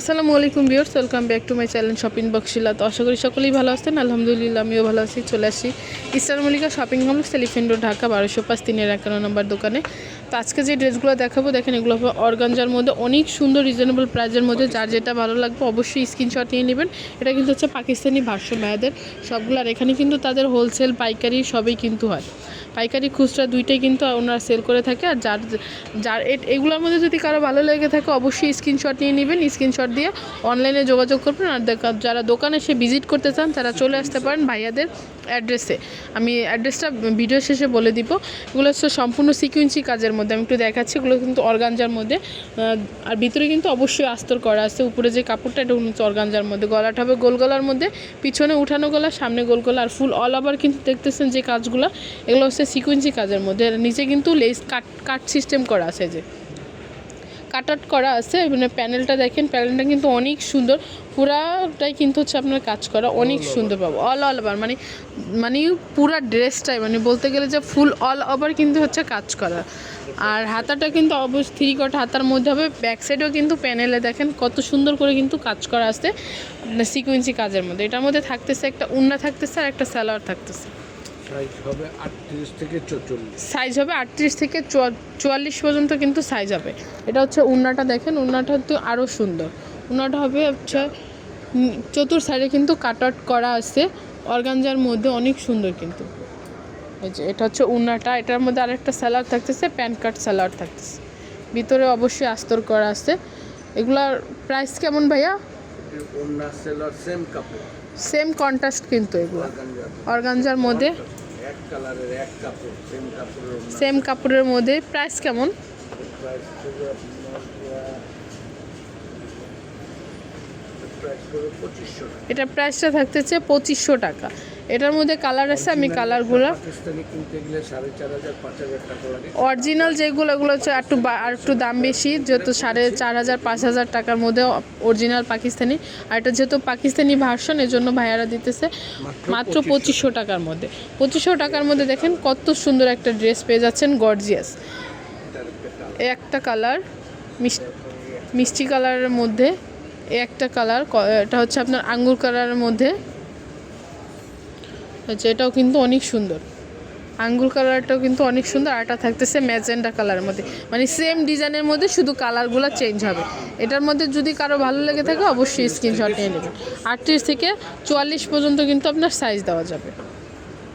আসসালামু আলাইকুম viewers welcome back to my channel shopping বক্সিলা তো আশা করি সকলেই ভালো আছেন। আলহামদুলিল্লাহ, আমিও ভালো আছি। চলে আসি eastern Mallika shopping complex, elephant Dhaka, বারোশো পাঁচ, তিনের একান্ন নম্বর দোকানে। তো আজকে যে ড্রেসগুলো দেখাবো, দেখেন এগুলো হবে অর্গানজার মধ্যে, অনেক সুন্দর রিজনেবল প্রাইজের মধ্যে, যার যেটা ভালো লাগবে অবশ্যই স্ক্রিনশট নিয়ে নেবেন। এটা কিন্তু হচ্ছে পাকিস্তানি ভাষ্য ভাইয়াদের সবগুলো আর এখানে কিন্তু তাদের হোলসেল পাইকারি সবই কিন্তু হয়। পাইকারি খুচরা দুইটাই কিন্তু ওনারা সেল করে থাকে আর যার যার এগুলোর মধ্যে যদি কারও ভালো লেগে থাকে অবশ্যই স্ক্রিনশট নিয়ে নেবেন স্ক্রিনশট দিয়ে অনলাইনে যোগাযোগ করবেন আর যারা দোকানে এসে ভিজিট করতে চান, তারা চলে আসতে পারেন ভাইয়াদের অ্যাড্রেসে আমি অ্যাড্রেসটা ভিডিও শেষে বলে দিব। এগুলো হচ্ছে সম্পূর্ণ সিকুয়েন্সি কাজের মধ্যে, আমি একটু দেখাচ্ছি ওগুলো কিন্তু অর্গানজার মধ্যে আর ভিতরে কিন্তু অবশ্যই আস্তর করা আছে, উপরে যে কাপড়টা, এটা হচ্ছে অর্গানজার মধ্যে, গলাটা হবে গোল গলার মধ্যে, পিছনে উঠানো গলা, সামনে গোল গলা, আর ফুল অল ওভার কিন্তু দেখতেছেন যে কাজগুলো, এগুলো হচ্ছে সিকুয়েন্সি কাজের মধ্যে নিচে কিন্তু লেস কাট কাট সিস্টেম করা আছে যে। কাট আউট করা আছে মানে প্যানেলটা দেখেন প্যানেলটা কিন্তু অনেক সুন্দর। পুরাটাই কিন্তু হচ্ছে আপনার কাজ করা অনেক সুন্দর পাবো অল অল ওভার মানে মানে পুরা ড্রেসটাই মানে বলতে গেলে যে ফুল অল ওভার কিন্তু হচ্ছে কাজ করা। আর হাতাটা কিন্তু অবশ্যই থ্রি কট হাতার মধ্যে হবে ব্যাক সাইডেও কিন্তু প্যানেলে দেখেন কত সুন্দর করে কিন্তু কাজ করা আছে সিকুয়েন্সি কাজের মধ্যে। এটার মধ্যে থাকতেছে একটা উন্না থাকতেছে আর একটা স্যালোয়ার থাকতেছে। সাইজ হবে আটত্রিশ থেকে সাইজ হবে চুয়াল্লিশ পর্যন্ত কিন্তু সাইজ হবে। এটা হচ্ছে উন্নাটা দেখেন উন্নাটা তো আরও সুন্দর। উন্নাটা হবে হচ্ছে চতুর সাইডে কিন্তু কাট আউট করা আছে। অর্গানজার মধ্যে অনেক সুন্দর কিন্তু। এই যে এটা হচ্ছে উন্নাটা। এটার মধ্যে আরেকটা স্যালাড থাকতেছে প্যান কার্ড স্যালাড থাকতেছে। ভিতরে অবশ্যই আস্তর করা আছে। এগুলার প্রাইস কেমন ভাইয়া? সেলার সেম কাপড়। সেম কন্ট্রাস্ট কিন্তু এগুলো। অর্গানজা অর্গানজার মধ্যে সেম কাপড়ের মধ্যে। প্রাইস কেমন প্রাইস হবে আপনার প্রাইস হবে পঁচিশশো টাকা এটা প্রাইসটা থাকতেছে পঁচিশশো টাকা। এটার মধ্যে কালার আছে আমি কালারগুলো অরিজিনাল যেগুলো এগুলো হচ্ছে একটু আর একটু দাম বেশি যেহেতু সাড়ে চার হাজার পাঁচ হাজার টাকার মধ্যে অরিজিনাল পাকিস্তানি। আর এটা যেহেতু পাকিস্তানি ভার্সন এর জন্য ভাইয়ারা দিতেছে মাত্র পঁচিশশো। টাকার মধ্যে। পঁচিশশো টাকার মধ্যে দেখেন কত সুন্দর একটা ড্রেস পেয়ে যাচ্ছেন গর্জিয়াস একটা কালার মিষ্টি কালারের মধ্যে একটা কালার এটা হচ্ছে আপনার আঙ্গুর কালারের মধ্যে। আচ্ছা এটাও কিন্তু অনেক সুন্দর। আঙ্গুর কালারটাও কিন্তু অনেক সুন্দর, আর এটা থাকতেছে ম্যাজেন্ডা কালারের মধ্যে। মানে সেম ডিজাইনের মধ্যে শুধু কালারগুলো চেঞ্জ হবে। এটার মধ্যে যদি কারও ভালো লেগে থাকে, অবশ্যই স্ক্রিনশট নিয়ে নেবেন। আটত্রিশ থেকে চুয়াল্লিশ পর্যন্ত কিন্তু আপনার সাইজ দেওয়া যাবে।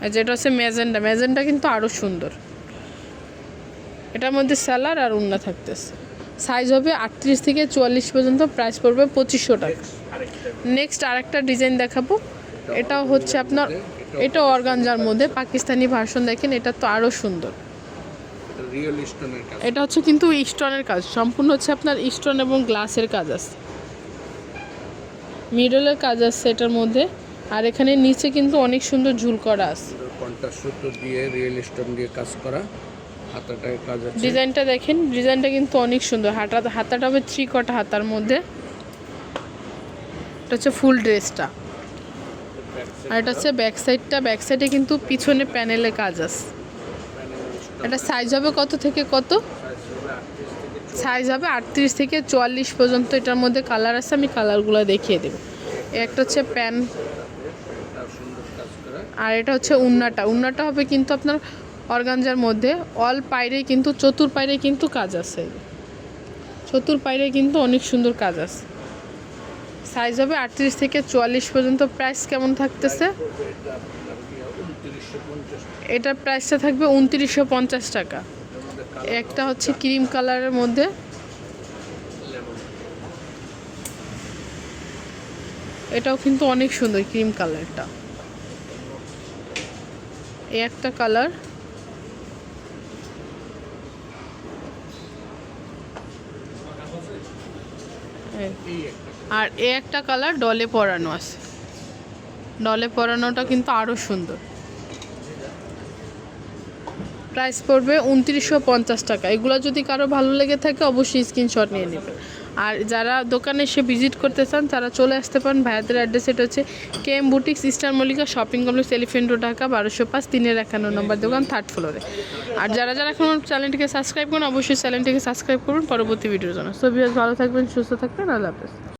আর যেটা হচ্ছে ম্যাজেন্ডা ম্যাজেন্ডা কিন্তু আরও সুন্দর। এটার মধ্যে স্যালার আর উন্না থাকতেছে। সাইজ হবে আটত্রিশ থেকে চুয়াল্লিশ পর্যন্ত প্রাইস পড়বে পঁচিশশো টাকা। নেক্সট আরেকটা ডিজাইন দেখাবো। এটাও হচ্ছে আপনার এটা অর্গানজার মধ্যে পাকিস্তানি ভার্সন দেখেন এটা তো আরও সুন্দর। এটা হচ্ছে কিন্তু স্টোনের কাজ সম্পূর্ণ হচ্ছে আপনার স্টোন এবং গ্লাসের কাজ আছে। মিডলের কাজ আছে এটার মধ্যে আর এখানে নিচে কিন্তু অনেক সুন্দর ঝুল করা আছে। দিয়ে রিয়েল স্টোন দিয়ে কাজ করা। হাতাটায় কাজ আছে। ডিজাইনটা দেখেন, ডিজাইনটা কিন্তু অনেক সুন্দর। হাতা, হাতাটা হবে থ্রি কটা হাতার মধ্যে। এটা হচ্ছে ফুল ড্রেসটা আর এটা হচ্ছে ব্যাক সাইডটা ব্যাক সাইডে কিন্তু পিছনে প্যানেলে কাজ আছে। এটা সাইজ হবে কত থেকে কত? সাইজ হবে আটত্রিশ থেকে চুয়াল্লিশ পর্যন্ত। এটার মধ্যে কালার আছে, আমি কালারগুলো দেখিয়ে দেবো। একটা হচ্ছে প্যান আর এটা হচ্ছে উন্নাটা। উন্নাটা হবে কিন্তু আপনার অর্গানজার মধ্যে, অল পাইরে কিন্তু, চতুর পাইরে কিন্তু কাজ আছে। চতুর পাইরে কিন্তু অনেক সুন্দর কাজ আছে। সাইজ হবে আটত্রিশ থেকে চুয়াল্লিশ পর্যন্ত প্রাইস কেমন থাকতেছে? এটার প্রাইসটা থাকবে উনত্রিশশো পঞ্চাশ টাকা। একটা হচ্ছে ক্রিম কালারের মধ্যে। এটাও কিন্তু অনেক সুন্দর ক্রিম কালারটা এই একটা কালার আর এ একটা কালার ডলে পরানো আছে। ডলে পরানোটা কিন্তু আরও সুন্দর। প্রাইস পড়বে উনত্রিশশো পঞ্চাশ টাকা। এগুলো যদি কারও ভালো লেগে থাকে, অবশ্যই স্ক্রিনশট নিয়ে নেবেন আর যারা দোকানে এসে ভিজিট করতে চান, তারা চলে আসতে পারেন। ভাইয়াদের অ্যাড্রেস এটা হচ্ছে K M boutiques eastern Mallika shopping complex elephant road Dhaka বারোশো পাঁচ, তিনের একান্ন নম্বর দোকান থার্ড ফ্লোরে আর যারা যারা এখন চ্যানেলটিকে সাবস্ক্রাইব করুন, অবশ্যই চ্যানেলটিকে সাবস্ক্রাইব করুন। পরবর্তী ভিডিওর জন্য। সো ভালো থাকবেন, সুস্থ থাকবেন। আল্লাহ হাফেজ।